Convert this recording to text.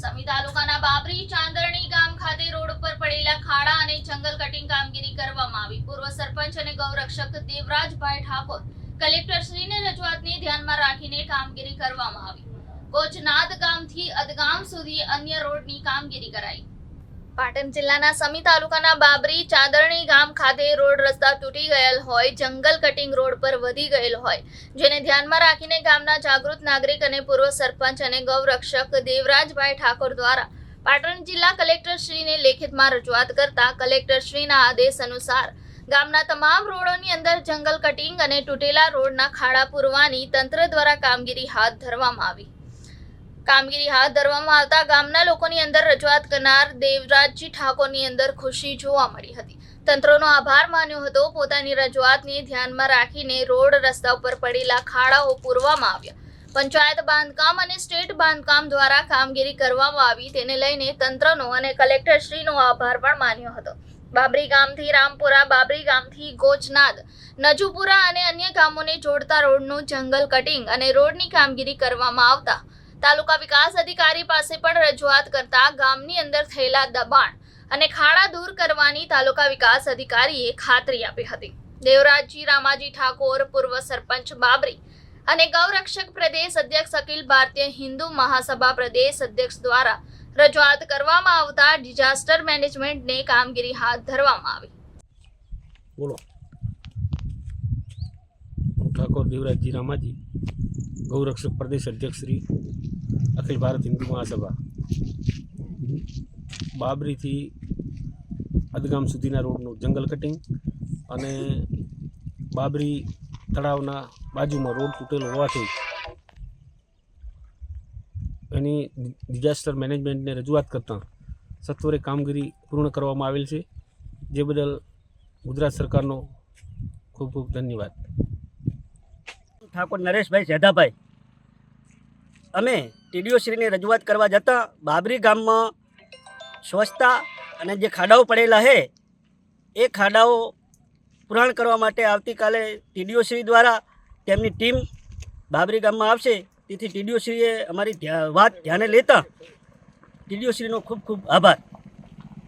સમી તાલુકાના બાબરી ચાંદરણી ગામ ખાતે રોડ ઉપર પડેલા ખાડા અને જંગલ કટિંગ કામગીરી કરવામાં આવી. પૂર્વ સરપંચ અને ગૌરક્ષક દેવરાજભાઈ ઠાકોર કલેક્ટરશ્રીને રજૂઆતને ધ્યાનમાં રાખીને કામગીરી કરવામાં આવી. કોચનાદ ગામથી અદગામ સુધી અન્ય રોડની કામગીરી કરાઈ. પાટણ જિલ્લાના સમી તાલુકાના બાબરી ચાદરણી ગામ ખાતે રોડ રસ્તા તૂટી ગયેલ હોય, જંગલ કટિંગ રોડ પર વધી ગયેલ હોય. જેને ધ્યાનમાં રાખીને ગામના જાગૃત નાગરિક અને પૂર્વ સરપંચ અને ગૌરક્ષક દેવરાજભાઈ ઠાકોર દ્વારા પાટણ જિલ્લા કલેક્ટરશ્રીને લેખિતમાં રજૂઆત કરતા કલેક્ટરશ્રીના આદેશ અનુસાર ગામના તમામ રોડોની અંદર જંગલ કટિંગ અને તૂટેલા રોડના ખાડા પૂરવાની તંત્ર દ્વારા કામગીરી હાથ ધરવામાં આવી. કામગીરી હાથ ધરવામાં આવતા ગામના લોકોની અંદર રજૂઆત કરનાર દેવરાજજી ઠાકોરની અંદર ખુશી જોવા મળી હતી. તંત્રનો આભાર માન્યો હતો. પોતાની રજૂઆતને ધ્યાનમાં રાખીને રોડ રસ્તા ઉપર પડેલા ખાડાઓ પૂરવામાં આવ્યા. પંચાયત બાંધકામ અને સ્ટેટ બાંધકામ દ્વારા કામગીરી કરવામાં આવી. તેને લઈને તંત્રનો અને કલેક્ટરશ્રીનો આભાર પણ માન્યો હતો. બાબરી ગામથી રામપુરા, બાબરી ગામથી ગોચનાદ નજુપુરા અને અન્ય ગામોને જોડતા રોડનું જંગલ કટિંગ અને રોડની કામગીરી કરવામાં આવતા તાલુકા વિકાસ અધિકારી પાસે પણ રજૂઆત કરતા ગામની અંદર થયેલા દબાણ અને ખાડા દૂર કરવાની તાલુકા વિકાસ અધિકારીએ ખાતરી આપી હતી. દેવરાજજી રામાજી ઠાકોર, પૂર્વ સરપંચ બાબરી અને ગૌરક્ષક પ્રદેશ અધ્યક્ષ અખિલ ભારતીય હિન્દુ મહાસભા પ્રદેશ અધ્યક્ષ દ્વારા રજૂઆત કરવામાં આવતા ડિઝાસ્ટર મેનેજમેન્ટને કામગીરી હાથ ધરવામાં આવી. બોલો. ઠાકોર દેવરાજજી રામાજી, ગૌરક્ષક પ્રદેશ અધ્યક્ષ શ્રી અખિલ ભારત હિન્દુ મહાસભા. બાબરીથી અદગામ સુધીના રોડનું જંગલ કટિંગ અને બાબરી તળાવના બાજુમાં રોડ તૂટેલો હોવાથી એની ડિઝાસ્ટર મેનેજમેન્ટને રજૂઆત કરતાં સત્વરે કામગીરી પૂર્ણ કરવામાં આવેલ છે. જે બદલ ગુજરાત સરકારનો ખૂબ ખૂબ ધન્યવાદ. ઠાકોર નરેશભાઈ સેધાભાઈ અમે ટીડીઓશ્રીની રજૂઆત કરવા જતાં બાબરી ગામમાં સ્વચ્છતા અને જે ખાડાઓ પડેલા છે એ ખાડાઓ પુરાણ કરવા માટે આવતીકાલે ટીડીઓશ્રી દ્વારા તેમની ટીમ બાબરી ગામમાં આવશે. તેથી ટીડીઓશ્રીએ અમારી વાત ધ્યાને લેતા ટીડીઓશ્રીનો ખૂબ ખૂબ આભાર.